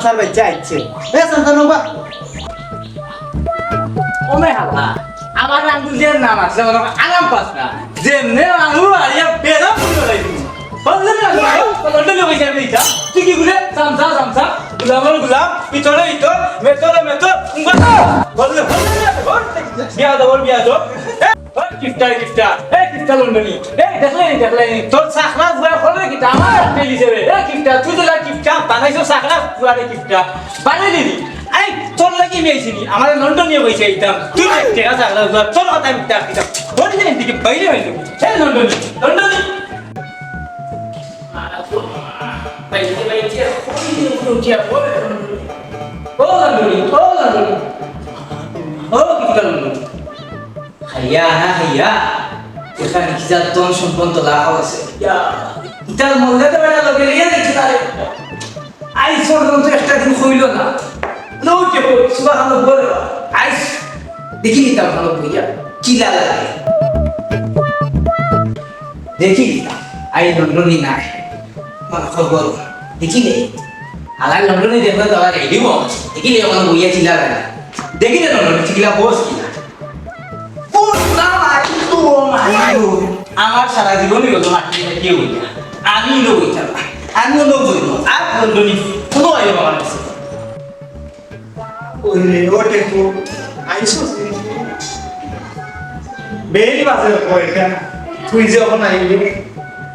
সামসার বাচ্চা আইছে এ সামসার নোবা ওমে হালা, আমার আঙ্গুলের নাম আছে আমার আলাম পাস না যেমনে আঙু আরিয়া বেদম করে লাগি বললে না লন্ডন লোক হিসেবে দিতা তুই কি গুলে? সামসা সামসা গুলামর গুলাম। পিছনে ইতো মেতরে মেতর বললে বললে বিয়া দাও বিয়া দাও কিফটা কিফটা এ কিফটা লন্ডনি এ দেখলে দেখলে তোর সাখরা বুয়া ফলে কি আমার পেলি যাবে এ কিফটা তুই তো কিফটা বানাইছো সাখরা বুয়া কিফটা বানাই দিবি। আই তোর লাগি মেয়েছিনি আমার লন্ডন নিয়ে বসে আইতাম তুই দেখতে গা সাখরা বুয়া তোর কথা ডাক দিতাম। বলি দিন দিকে বাইরে বাইরে এ লন্ডনি লন্ডনি ও লন্ডনি ও লন্ডনি ও কিফটা লন্ডনি হাইয়া না হাইয়া। এখানে কি যা তোন সম্পন্ন লাভ আছে। ইতার মধ্যে তো বেটা লগে নিয়ে দেখি তারে। আইস পর্যন্ত একটা দিন হইল না। লোকে সুবাহ আইস। দেখি নিতাম ভালো বইয়া চিলা লাগে। দেখি আই লন্ডনি নাই। মানে খবর দেখিলে আলাই লন্ডনে দেখলে তো আলাই দিব দেখিলে আমার বইয়া চিলা লাগে। দেখিলে লন্ডনে চিলা বস আমার সারা জীবনই হলো মাটি কেউ আমি লোক হইতাম না আমি লোক আর লন্ডনি কোনো আইব আমার কাছে ওরে ওটে তো আইছো বেরি বাজে কয়টা তুই যখন আইলি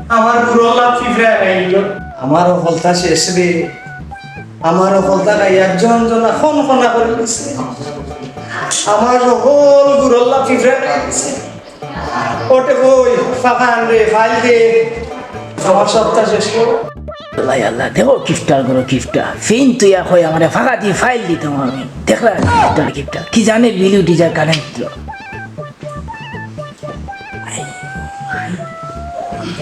আমার পুরো লাভ ফিফরা আইলো। আমার ফলতা শেষ রে। আমার গাইয়া জন জন খন খনা করে দিছে আমার সকল গুরল্লা ফিফরা গাইছে ওটে কই ফাঁকান রে ফাইল দে আমার সপ্তাহ শেষ করো। আল্লাহ আল্লাহ দেখো কিফটার করো কিফটা। ফিন তুই এখন আমার ফাঁকা দিয়ে ফাইল দিতাম আমি দেখলাম কিফটার কিফটা কি জানে বিলু টিচার কানেক্ট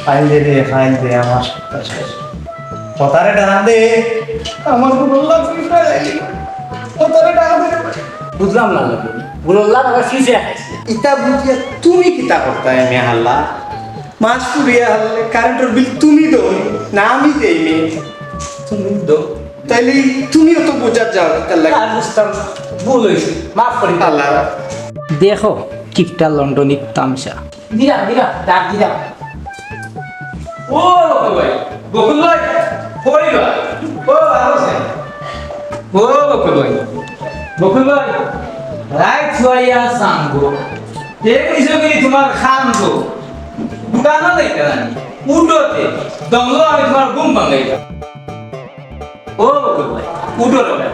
ফাইল দে রে ফাইল দে আমার সপ্তাহ শেষ। কথারে টান দে। আমার গুরল্লা ফিফরা গাইলো কথারে টান দে। বুঝলাম না বুঝলাম। আমার ফিসে খাইছে ইটা বুঝিয়া তুমি কিতা করতা হাল্লা মাছ পুড়িয়া হারলে কারেন্টের বিল তুমি দো না আমি দেই মে। তুমি দো। তাইলে তুমিও তো বোঝার যাও তার লাগে। আর বুঝতাম। ভুল হয়েছে মাফ করি। আল্লাহ। দেখো কিফটা লন্ডনির তামসা। দিরা দিরা ডাক দিরা ও বকুল ভাই বকুল ভাই পরিবার ও আছে ও বকুল ভাই বকুল ভাই। রাইট ছুয়াইয়া সাঙ্গো কি তোমার খানগো। দোকানও দেখতে জানি উঠোতে দমলো আমি তোমার ঘুম ভাঙাইলাম ও ভাই উঠো রে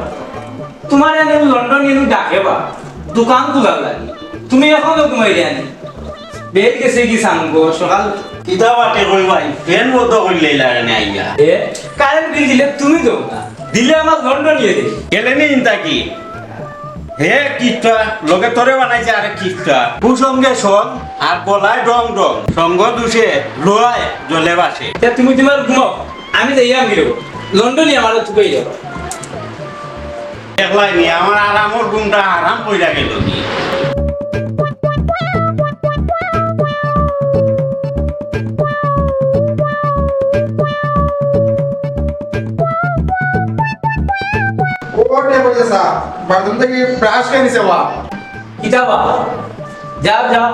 তোমার এনে লন্ডন এনে ডাকে বা। দোকান খোলার লাগে। তুমি এখনও ঘুমাইলে আনি। বের গেছে কি সাঙ্গো সকাল কিতা বাটে কই ভাই ফ্যান বন্ধ করলে লাগানে আইয়া? এ কারেন্ট বিল দিলে তুমি দেও না। দিলে আমার লন্ডন নিয়ে দে। গেলে নি ইনতা কি? হে কিটা লগে তোরে বানাইছে আরে কিটা কুসঙ্গে সং আর গলায় ডং ডং সঙ্গ দুষে লোয়ায় জলে বাসে। তা তুমি তোমার ঘুমাও আমি যাইয়া গিরো লন্ডনে আমার তুকাই যাব একলাই নি আমার আরামর ঘুমটা আরাম পইরা গেল। কি বলে সা বাথরুম থেকে ব্রাশ করে নিছে বা কিতাবা যাও যাও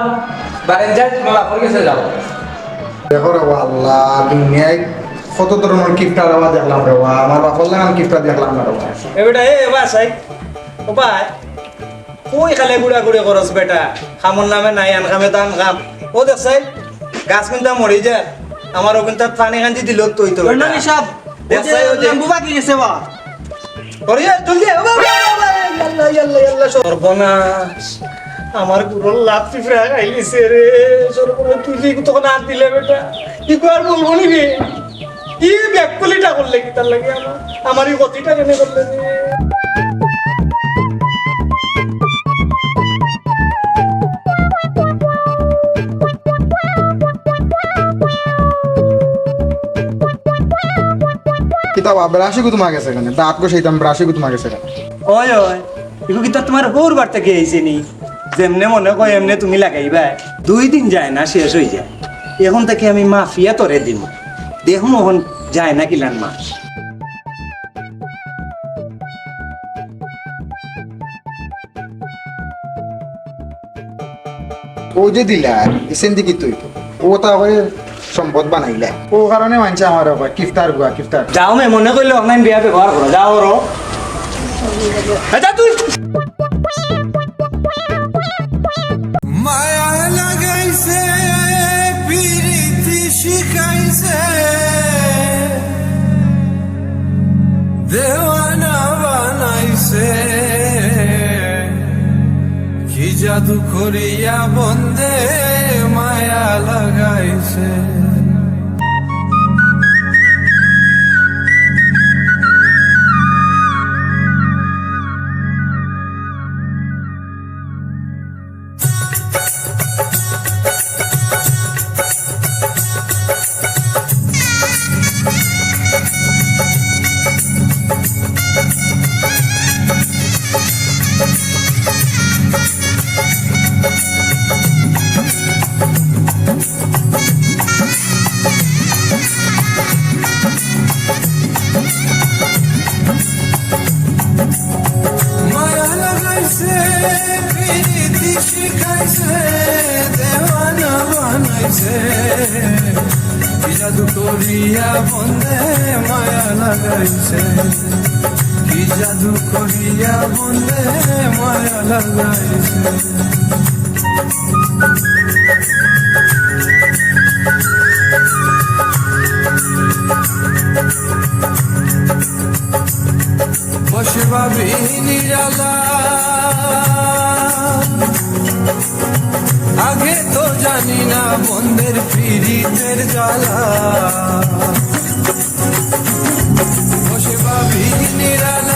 বারে যাও তোমার বাপর কাছে যাও। দেখো রে আল্লাহ দুনিয়ায় কত ধরনের কিফটার আওয়াজ দেখলাম রে বা আমার বাপর লাগান কিফটা দেখলাম না রে বা এবেটা এ বাসাই ও ভাই কই খালে গুড়া গুড়ি করস বেটা? খামর নামে নাই আন খামে তান খাম। ও দেখছাই গাছ কিন্তু মরি যায় আমার ওখানটা পানি কান্দি দিল তুই তো সাহেব দেখছাই ও যে বাকি গেছে বা সর্বনাশ। আমার গুরুর লাভ পিঁপড়া খাইলিছে রে, সর্বনাশ তুই যে তখন আর দিলে বেটা, কি আর বলব নি রে কি ব্যাকুলিটা করলে কি তার লাগে আমার? আমার এই গতিটা কেন করলে বাবা ব্রাশে কুতুমা গেছে এখানে। দাঁতকো সেইতাম ব্রাশে কুতুমা গেছে এখানে। ওই ওই। এগু কিন্তু তোমার হোর বার থেকে এইছিনি যেমনে মনে কয় এমনে তুমি লাগাইবা। দুই দিন যায় না শেষ হয়ে যায়। এখন থেকে আমি মাফিয়া তরে দিম দেখুন ওখান যায় না কিলান মাস। ও যে দিলা এসেন দিকে তুই। ও তা সম্পদ বানাইলা। ও কারণে মানছে আমার আবার কিফতার গুয়া কিফতার। যাও মে মনে করলে অনলাইন বিয়া ব্যবহার করো যাও রো এটা তুই। মায়া লাগাইছে পিরিতি শিখাইছে। দেওয়ানা বানাইছে। কি জাদু করিয়া বন্দে মায়া লাগাইছে। ভাবি নিরালা আগে তো জানি না বন্ধের পীড়িতের জ্বালা। বসে ভাবি নিরালা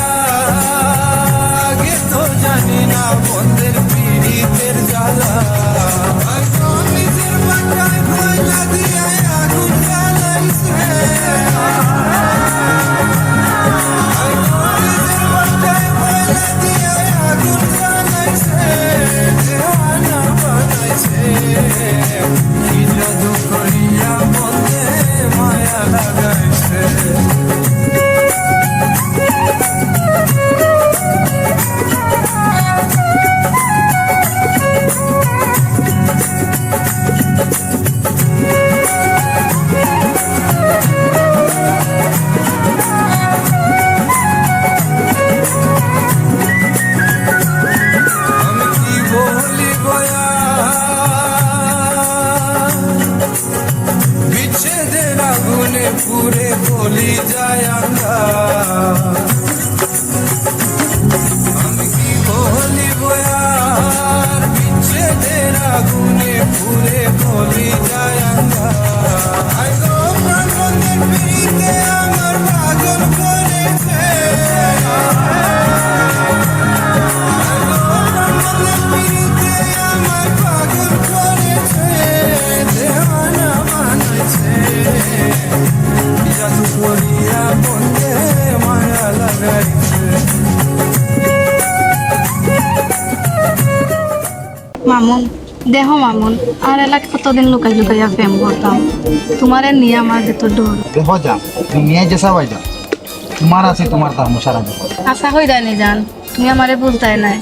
দেহ মামুন আর এলাকা কতদিন লুকাই লুকাইয়া প্রেম করতাম তোমার নিয়ে আমার ভেতর ডর দেখো যা তুমি নিয়ে যেসা ভাই যা তোমার আছে তোমার দাম সারা জীবন। আশা হই রানি জান তুমি আমারে বুঝতাই নাই।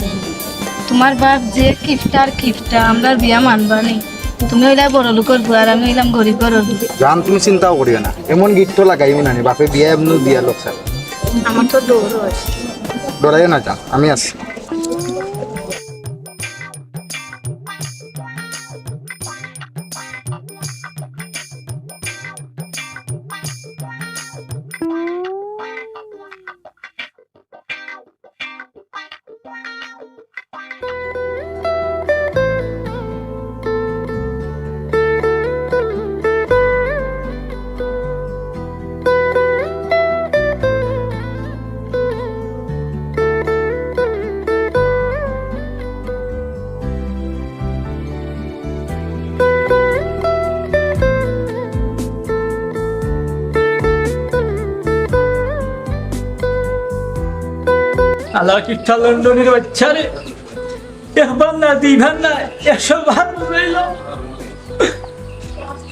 তোমার বাপ যে কিফটার কিফটা আমরা বিয়া মানবা নি। তুমি হইলা বড় লোকের বুয়ার আমি হইলাম গরিব বুড়ি। জান তুমি চিন্তাও করিও না এমন গীত তো লাগাইও না বাপে বিয়া এমনি দিয়া লোক স্যার আমার তো দৌড় আছে ডরাইও না যান আমি আছি। আল্লাহ কিঠা লন্ডনের বাচ্চা রে একবার না দুইবার না একশো বার রইল।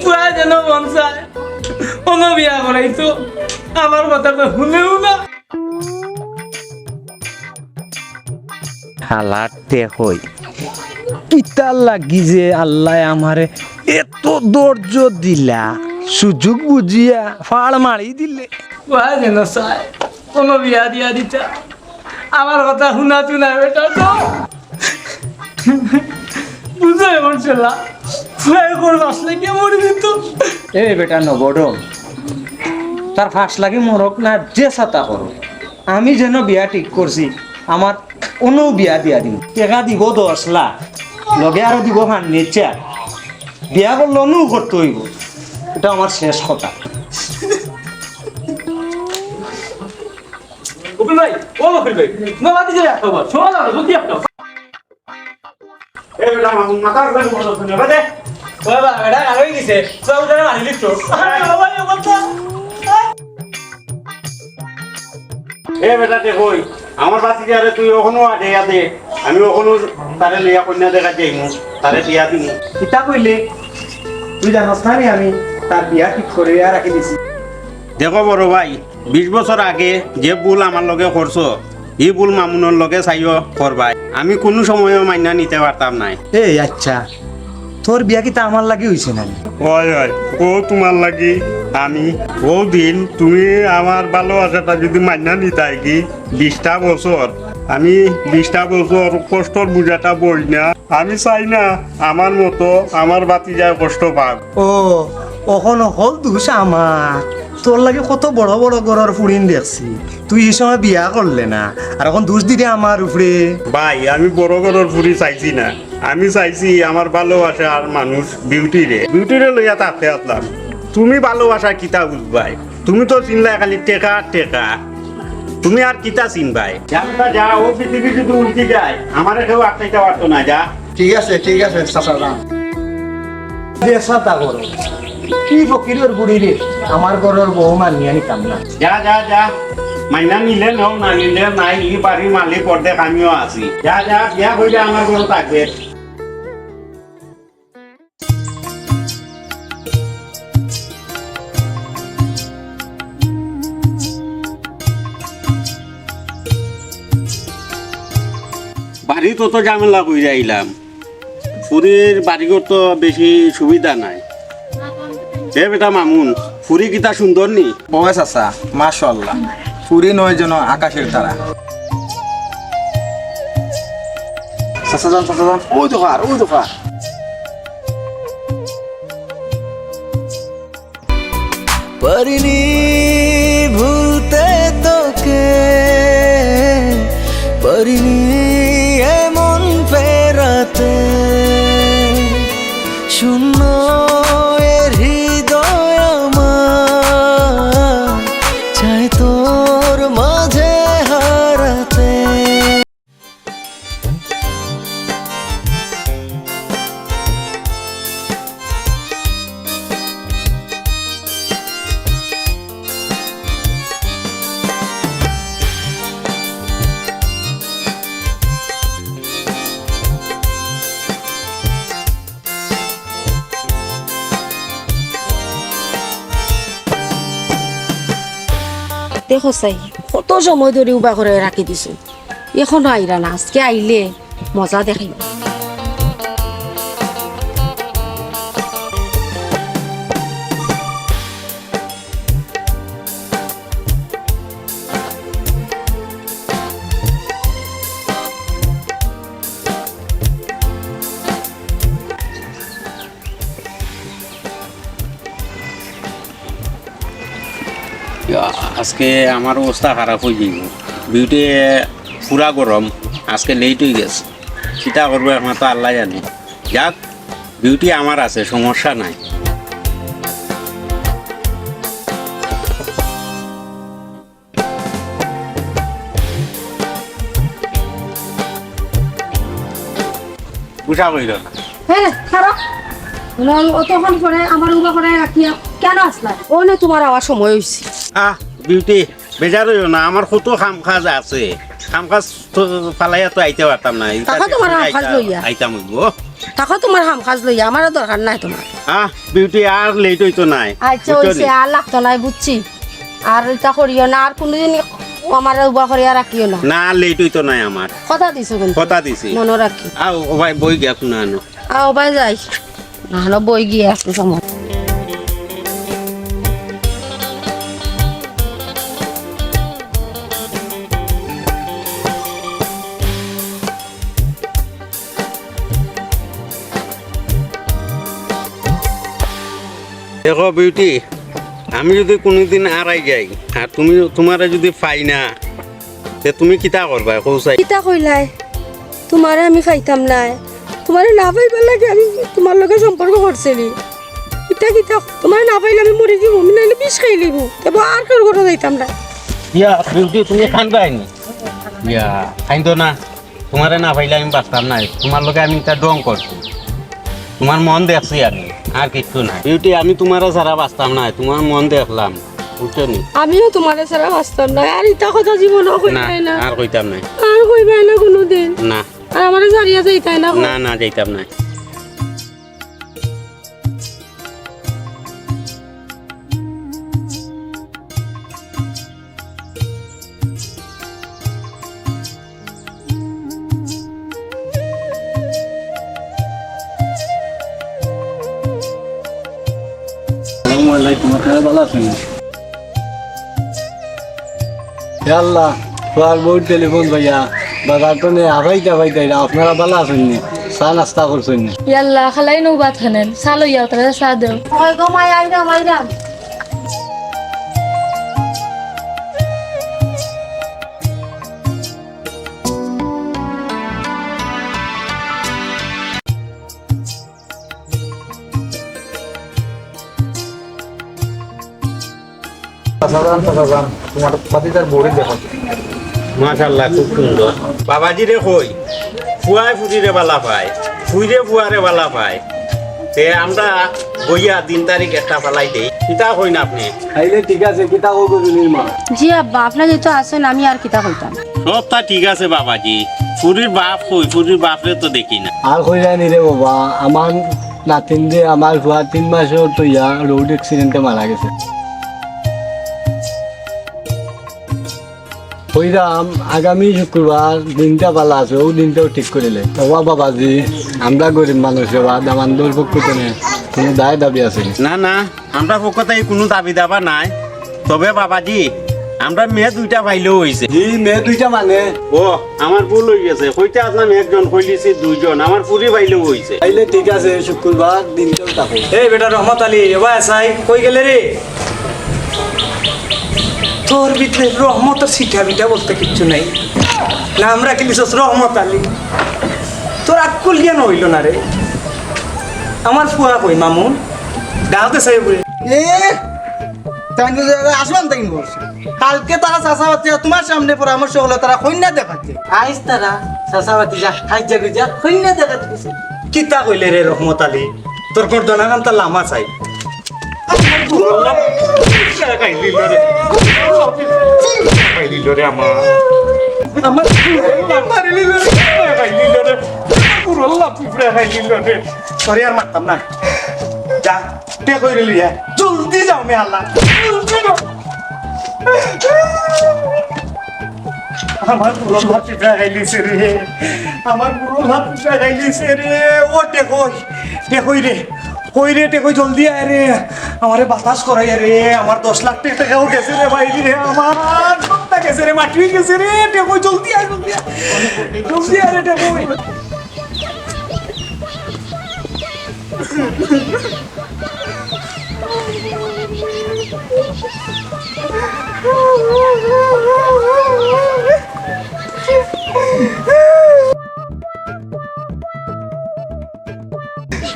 পুরা যেন মন চায়। কোনো বিয়া করাইতো আমার কথা তো শুনেও না। হালাত তে হই কিতার লাগি যে আল্লাহ আমারে এত ধৈর্য দিলা সুযোগ বুঝিয়া ফাড় মারি দিলে। ওয়া যেন চাই কোনো বিয়া দিয়া দিতা। আমার কথা শুনা তুনা বেটা, তো। বুঝো এমন ছেলা? ফুয়াই করে বাসলে কে মরবি তো? এ বেটা নবড, তার ফাঁস লাগে মরক না, যে সাতা করো। আমি যেন বিয়া ঠিক করছি, আমার অন্য বিয়া দিয়া দিন টেকা দিব দশ লাখ, লগে আরও দিব হান্নি চার বিয়া করলে অনু করতে হইব। এটা আমার শেষ কথা। কপিল ভাই ও কপিল ভাই না শোনা যাবে বুদ্ধি একটা। এ বেটা মামুন মাথা করে বলো শুনে বাদে বাবা এটা আগে গেছে। সব লিখতো বাবা এ বলতা এ বেটা দেখোই আমার বাসি যারে তুই ওখানো আগে দে আমি ওখানো তারে লিয়া কন্যা দেখা যাইমু তারে দিয়া দিমু। কিতা কইলে তুই জানস না আমি তার বিয়া ঠিক করে রাখি দিছি। দেখো বড় ভাই বিশ বছর আগে যে ভুল আমার লগে করছ এই ভুল মামুনের লগে চাইও করবাই আমি কোনো সময়ও মাইনা নিতে পারতাম নাই। এই আচ্ছা। তোর বিয়া কি তা আমার লাগে হইছে না হয় হয়। ও তোমার লাগি। আমি ও দিন তুমি আমার ভালোবাসাটা যদি মাইনা নিতাই কি? বিশটা বছর আমি বিশটা বছর কষ্টর বুঝাটা বই না। আমি চাই না আমার মতো আমার বাতি যায় কষ্ট পাক। ও অখন হল দুষ আমার তোর লাগে কত বড় বড় গড়র ফুড়িন দেখছি। তুই এই সময় বিয়া করলে না আর এখন দুষ দিলে আমার উপরে ভাই আমি বড় বড়র ফুরি চাইছি না। আমি চাইছি আমার ভালোবাসার মানুষ বিউটিরে বিউটিরে লইয়া তাতে আসলাম তুমি ভালোবাসা কিতা বুঝবাই। তুমি তো চিনলাই খালি টেকা টেকা। তুমি আর কিতা চিনবাই যা যা ও পৃথিবী যদি উল্টি যায়। আমার কেউ আটকাইতে পারতো না যা। ঠিক আছে ঠিক আছে চাচা যান করো কি ফকিরের বুড়ি রে? আমার ঘরের বউ মানিয়ে নিতাম না যা যা যা। মাইনা নিলে নও না নিলে নাই ই বাড়ির মালিক অর্ধেক আমিও আছি। যা যা বিয়া হইলে আমার ঘরে থাকবে। বাড়ি তো তো ঝামেলা করে আইলাম। ফুরির বাড়িঘর তো বেশি সুবিধা নাই। এ বেটা মামুন ফুরি কিতা সুন্দর নি? ও চাচা মাশাল্লাহ পুরি নয় যেন আকাশের তারা। চাচা যান চাচা যান। ওই দোকান ওই দোকান পারিনি ভুলতে দেখো চাই, কত সময় ধরে উবা করে রাখি দিছো। এখনও আইরা না, আজকে আইলে মজা দেখাই আজকে আমার অবস্থা খারাপ হয়ে যাইব বিউটি পুরা গরম আজকে লেট হয়ে গেছে। চিন্তা করব এখন তো আল্লাহ জানে। যাক বিউটি আমার আছে সমস্যা নাই। বুঝা কইল না? হ্যাঁ খারাপ অতক্ষণ পরে আমার উবা করে রাখিয়া কেন আসলা? ও না তোমার আওয়ার সময় হয়েছে আহ বিউটি বেজার হইও না আমার কত কাম কাজ আছে। কাম কাজ তো পালাইয়া তো আইতে পারতাম না টাকা তোমার হাম কাজ লইয়া। আইতাম হইব। তাকে তোমার হাম কাজ লইয়া আমারও দরকার নাই তোমার। আহ বিউটি আর লেট হইতো নাই আচ্ছা নি? আর লাগতো নাই বুঝছি। আর এটা করিও না আর কোনোদিন আমার উবা করে আর রাখিও না। না লেট হইতো নাই আমার। কথা দিছো কিন্তু। কথা দিছি। মনে রাখি। আও ভাই বই গিয়া শুনা আনো আও ভাই যাই। নাহলে বই গিয়ে একটু সময়। দেখো বিউটি আমি যদি কোনোদিন আড়াই যাই আর তুমি তোমারে যদি পাই না তে তুমি কিতা করবা কৌসাই কিতা কইলাই তোমারে আমি খাইতাম নাই। তোমারে না পাইবার লাগে আমি তোমার লগে সম্পর্ক করছিলি কিতা কিতা তোমার না পাইলে আমি মরে যাব আমি নাইলে বিষ খাই লিব তবে আর করে যাইতাম না। ইয়া বিউটি তুমি খানবাই নি? ইয়া খাইতো না। তোমারে না পাইলে আমি বাঁচতাম নাই। তোমার লগে আমি এটা ডং করছি তোমার মন দেখছি আমি আর কিছু নাই। বিউটি আমি তোমারও ছাড়া বাঁচতাম নাই তোমার মন দেখলাম আমিও তোমার ছাড়া বাঁচতাম না আর ইতা কথা জীবন না কইবাই না। আর কইতাম না আর কইবাই না কোনোদিন। না। আর আমারে জারিয়া যাইতাই না না না যাইতাম নাই আল্লাহ তোমার বহুত টেলিফোন ভাইয়া বাজার তো নেই আবাইতে তাই আপনারা ভালো আছেন নি চা নাস্তা করছেন নি। ইয়াল্লা খালাই নৌ ভাত খানেন লইয়া তারা চা দেও। হয় গো মাই আইরাম আইরাম তোমার বাতিটার বোর্ডে দেখো। মাশাল্লাহ খুব সুন্দর। বাবাজি রে কই? ফুয়াই ফুটিরে বালা পায়। ফুইরে ফুয়ারে বালা পায়। তে আমরা বইয়া দিন তারিখ একটা পালাই দেই। কিতা কই না আপনি ঠিক আছে কিতা করব মা? জি আব্বা আপনার যেহেতু আছেন আমি আর কিতা কইতাম? সবটা ঠিক আছে বাবাজি। ফুরির বাপ কই? ফুরির বাপরে তো দেখি না। আর কইরা নি রে বাবা আমার নাতিন যে আমার ভুয়া তিন মাসেও তো ইয়া রোড অ্যাক্সিডেন্টে মারা গেছে। কইরাম আগামী শুক্রবার দিনটা পালা আছে ও দিনটাও ঠিক করিলে বাবা বাবাজি আমরা গরিব মানুষ আমার পক্ষ থেকে কোনো দায় দাবি আছে না? না আমরা পক্ষতে কোনো দাবি দাবা নাই। তবে বাবাজি আমরা মেয়ে দুইটা পাইলেও হয়েছে জি মেয়ে দুইটা মানে? ও আমার ভুল হয়ে গেছে। কইতে আসলাম একজন কইলিছি দুইজন আমার ফুরি পাইলেও হয়েছে আইলে ঠিক আছে শুক্রবার দিনটাও থাকো এই বেটা রহমত আলী এবার আসাই কই গেলে রে? তোর ভিতরে রহমতের সিটা বিটা বলতে কিচ্ছু নাই। না আমরা কি কিলিস রহমত আলী। তোর আকুল জ্ঞান হইল না রে। আমার ফুয়া কই মামুন? গাঁওতে চাই বলে এ তাই আসবান তাই বলছে। কালকে তারা চাষাবাতি তোমার সামনে পরামর্শ হলো তারা কন্যা দেখাচ্ছে। আইস তারা চাষাবাতি যা খাইজা গুজা কন্যা দেখাতে গেছে কিতা কইলে রে রহমত আলী? তোর গর্দনা কান্তা লামা চাই। আমার সরি আর মারতাম না যা তে কই রিলি হ্যাঁ জলদি যাও মে আল্লাহ জলদি যাও আমার পুরো ভাত পিঠা খাইলিছে রে। আমার পুরো ভাত পিঠা খাইলিছে রে। ও টেকই টেকই রে। কই রে টেকই জলদি আয় রে। আমারে বাতাস করাই রে, আমার দশ লাখ টাকাও গেছে রে ভাই রে, আমার সবটা গেছে রে মাটি গেছে রে। টেকই জলদি আয় জলদি আয়। জলদি আয় রে টেকই দেখলাম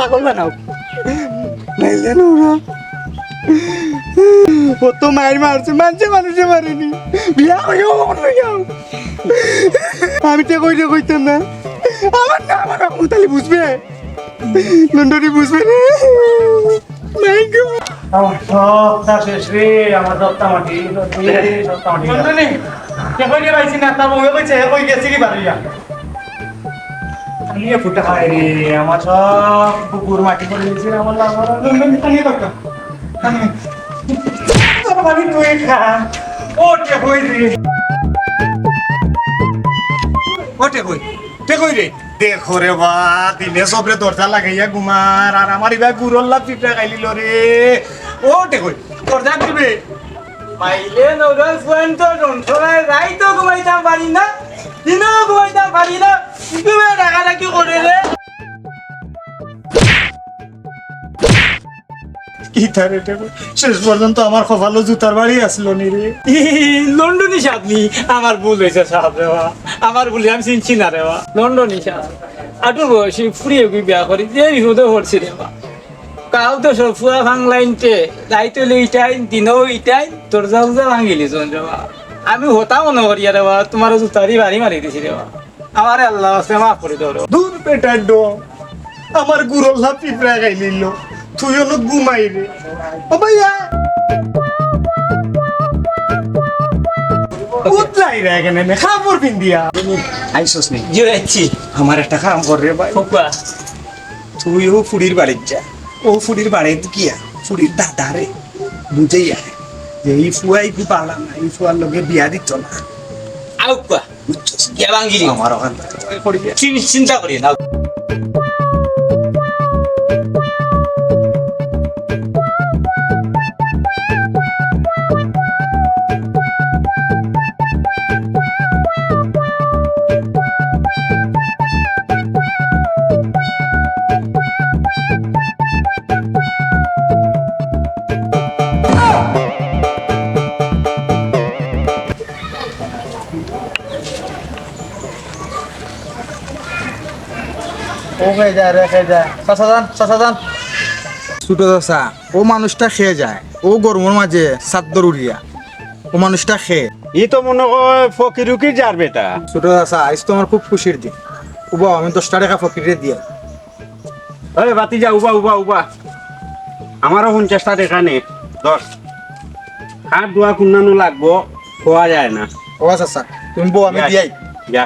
পাগল বানাও। নাইলে না। ওরা ও তো মায়ের মারছে মানছে মানুষে মারেনি। বিয়া লইয়াও আমি তো কইতে কইতাম না। আমার না আমার মুতালি বুঝবে? লন্ডনি বুঝবে রে মাই গড আমার শেষ রে আমার মাটি মাটি নন্দনী কে পাইছি না তার বউয়ে কইছে কই গেছে কি বাড়িয়া? আমি ফুটা খাই রে আমার সব কুকুর মাটি করে দিয়েছে আমার লাভ নন্দনী খানি করতো খানি তোর বাড়ি তুই খা ও কে কই রে। ও কে কই কই রে। দেখো রে বা দিনে সবরে দরজা লাগাইয়া ঘুমার আর আমার ইবা গুরল্লা পিপড়া খাইলিল রে। ও দেখো দরজা দিবে পাইলে ফুয়েন তো রন্থরায় রাই তো ঘুমাইতাম পারি না দিনও ঘুমাইতাম পারি না। তুমি টাকাটা কি করে কি তারে দেখো শেষ পর্যন্ত আমার কপালো জুতার বাড়ি আসলো নি রে। লন্ডনি সাপনি আমার ভুল হয়েছে সাপ রেওয়া আমার ভুল আমি চিনছি না রেওয়া লন্ডনি সাপ। আটুর বয়সী ফুরিয়ে গিয়ে বিয়া করি যে বিপদে পড়ছি রেওয়া কাউ তো সব ফুয়া ভাঙলাইনতে ইটাই দিনও ইটাই উজা ভাঙিলি জন রেওয়া আমি হতা মনে করি রেওয়া তোমার জুতারি বাড়ি মারি দিছি রেওয়া আমার আল্লাহ আছে মাফ করে রেওয়া। দূর পেটার ডোম আমার গুরল্লা পিঁপড়া খাইলিল তুই হলো ঘুমাই রে। ও ভাইয়া। উতলাই রে এখানে নে খাবার পিন্দিয়া আইসস নি। জুড়াচ্ছি আমার একটা কাম কর রে ভাই। ফুকা তুই ও ফুড়ির বাড়ির যা। ও ফুড়ির বাড়িতে গিয়া ফুড়ির দাদা রে বুঝেই আয় যে এই ফুয়াই কি পারলাম না এই ফুয়ার লোকে বিয়া দিত না। আউকা বুঝছস কে ভাঙিলি আমার ওখান থেকে করি দিয়া। চিন- চিন্তা করি না ও খেয়ে যায় রে খেয়ে যায়। চাচা যান চাচা যান। ছোট চাচা ও মানুষটা খেয়ে যায়। ও গরমের মাঝে চাদ্দর উড়িয়া। ও মানুষটা খেয়ে। ই তো মনে হয় ফকিরুকি যার বেটা। ছোট চাচা আজ তো আমার খুব খুশির দিন। উবা আমি দশটা টাকা ফকিরে দিয়ে। ওই বাতি যা উবা উবা উবা। আমারও পঞ্চাশটা দেখা নে দশ। হাত দোয়া কুন্নানো লাগবো খোয়া যায় না। ও চাচা তুমি বউ আমি দিয়াই। যা।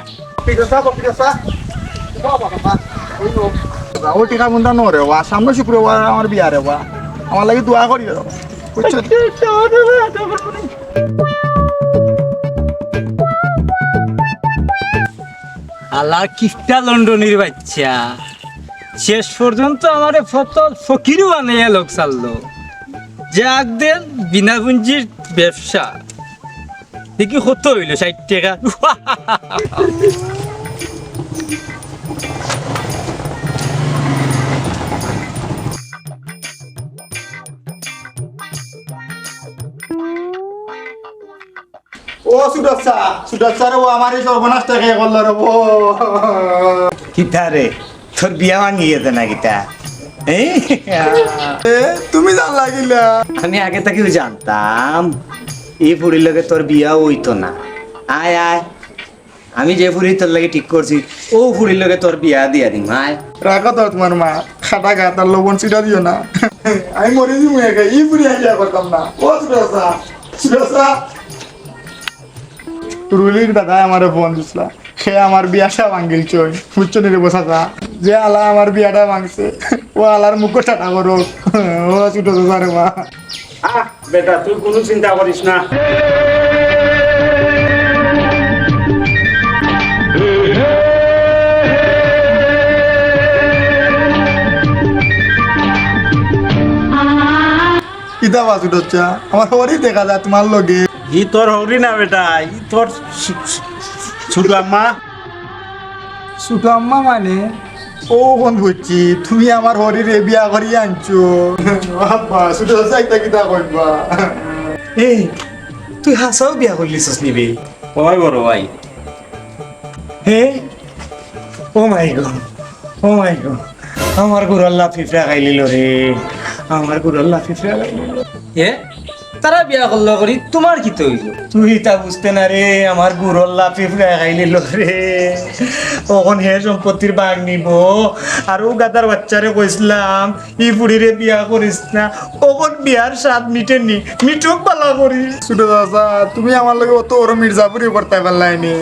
ও টিকা মুন্দা নো রে ওয়া সামনে শুক্রবার আমার বিয়া রে ওয়া আমার লাগি দোয়া করি বুঝছ আল্লাহ কিফটা লন্ডনের বাচ্চা। শেষ পর্যন্ত আমার ফতল ফকিরও বানাইয়া লোক চাললো। যাক দেন বিনা পুঞ্জির ব্যবসা। দেখি কত হইল ষাট টাকা। ও সুদর্শা সুদর্শা রে ও আমার এই সর্বনাশটা খেয়ে করল রে ও কিতা রে? তোর বিয়া ভাঙি গেছে না কিতা? তুমি জান লাগিলা। আমি আগে থেকেও জানতাম এই ফুড়ির লগে তোর বিয়া হইতো না। আয় আয়। আমি যে ফুড়ি তোর লাগে ঠিক করছি ও ফুড়ির লগে তোর বিয়া দিয়া দিম আয়। রাখো তো তোমার মা খাটা গা তার লবণ সিটা দিও না। আমি মরে দিমু একা ই পুরি আইডিয়া করতাম না। ও সুদর্শা। রুলির দাদা আমার ফোন দিছিলা। সে আমার বিয়াটা ভাঙ্গিল চই। বুঝছ নি রে বসাতা যে আলা আমার বিয়াটা ভাঙছে ও আলার মুখ টাটা করো ও ছোট রে মা। আহ বেটা তুই কোনো চিন্তা করিস না। কিতা বাসু ডচ্চা আমার খবরই দেখা যায় তোমার লগে। ই তোর হরি না বেটা ই তোর ছোট আম্মা। ছোট আম্মা মানে? ও ফোন করছি তুমি আমার হরিরে বিয়া করি আনছো। বাবা ছোট চাইতা কিতা কইবা এই তুই হাসাও বিয়া করলিছস নিবি? ওই বড় ভাই। হে? ও মাই গড ও মাই গড আমার গুরল্লা ফিফরা খাইলিল রে আমার গুরল্লা ফিফরা খাইলিল। এ? তারা বিয়া করল করি, তোমার কি তো হইল তুই তা বুঝতে না রে, আমার গুরল লাফি ফ্রাই খাই নিল রে। তখন হে সম্পত্তির বাঘ নিব। আর ও গাদার বাচ্চারে কইছিলাম ই বুড়িরে বিয়া করিস না। কখন বিয়ার স্বাদ মিটেনি মিটুক পালা করিস ছোট দাদা তুমি আমার লগে অত ওর মির্জাপুরি করতে পারলাইনি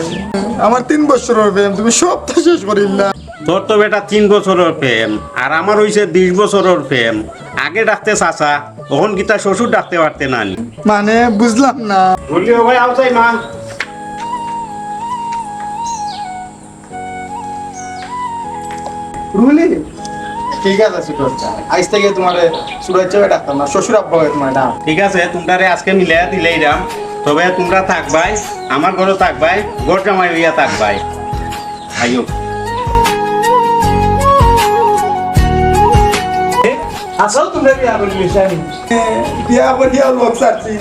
আমার তিন বছরের প্রেম, তুমি সব শেষ করিলা। তোর তো বেটা তিন বছরের প্রেম আর আমার হইছে বিশ বছরের প্রেম। আগে ডাকতে চাচা তখন গীতা শ্বশুর ডাকতে পারতে না মানে বুঝলাম না। ভাই মা। রুলি ঠিক আছে ছোট আজ থেকে তোমার ডাক্তার না শ্বশুর আব্বা হয় তোমার ঠিক আছে তোমরারে আজকে মিলাই দিলেই দাম তবে তোমরা থাকবাই আমার ঘরে থাকবাই ঘর জামাই হইয়া থাকবাই আইও আসল তোমরা বিয়া আমি বিয়া করিয়া লোক সারছি